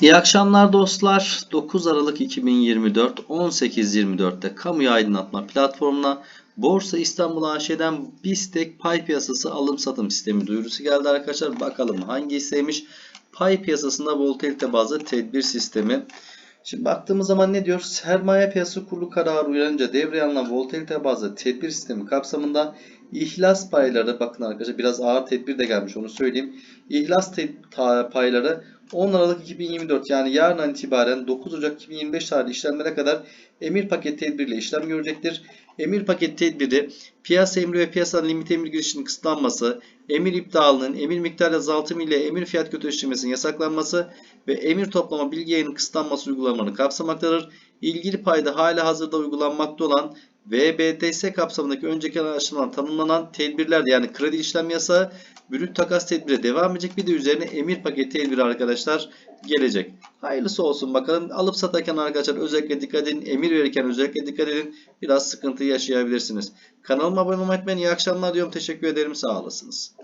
İyi akşamlar dostlar. 9 Aralık 2024 18.24'te Kamuya Aydınlatma platformuna Borsa İstanbul AŞ'den BISTEK pay piyasası alım satım sistemi duyurusu geldi arkadaşlar. Bakalım hangi hisseymiş? Pay piyasasında volatilite bazlı tedbir sistemi. Şimdi baktığımız zaman ne diyor? Sermaye piyasası kurulu kararı uyarınca devreye alınan volatilite bazlı tedbir sistemi kapsamında ihlas payları bakın arkadaşlar biraz ağır tedbir de gelmiş onu söyleyeyim. İhlas payları 10 Aralık 2024 yani yarından itibaren 9 Ocak 2025 tarihli işlemlere kadar emir paket tedbiriyle işlem görecektir. Emir paket tedbiri piyasa emri ve piyasanın limit emir girişinin kısıtlanması, emir iptalının, emir miktar azaltımı ile emir fiyat kötüleştirmesinin yasaklanması ve emir toplama bilgi yayının kısıtlanması uygulamanı kapsamaktadır. İlgili payda hala hazırda uygulanmakta olan VBTS kapsamındaki önceki araştırmadan tanımlanan tedbirler yani kredi işlem yasağı, brüt takas tedbiri devam edecek. Bir de üzerine emir paket tedbiri arkadaşlar gelecek. Hayırlısı olsun bakalım. Alıp satarken arkadaşlar özellikle dikkat edin. Emir verirken özellikle dikkat edin. Biraz sıkıntı yaşayabilirsiniz. Kanalıma abone olmayı unutmayın. İyi akşamlar diyorum. Teşekkür ederim. Sağ olasınız.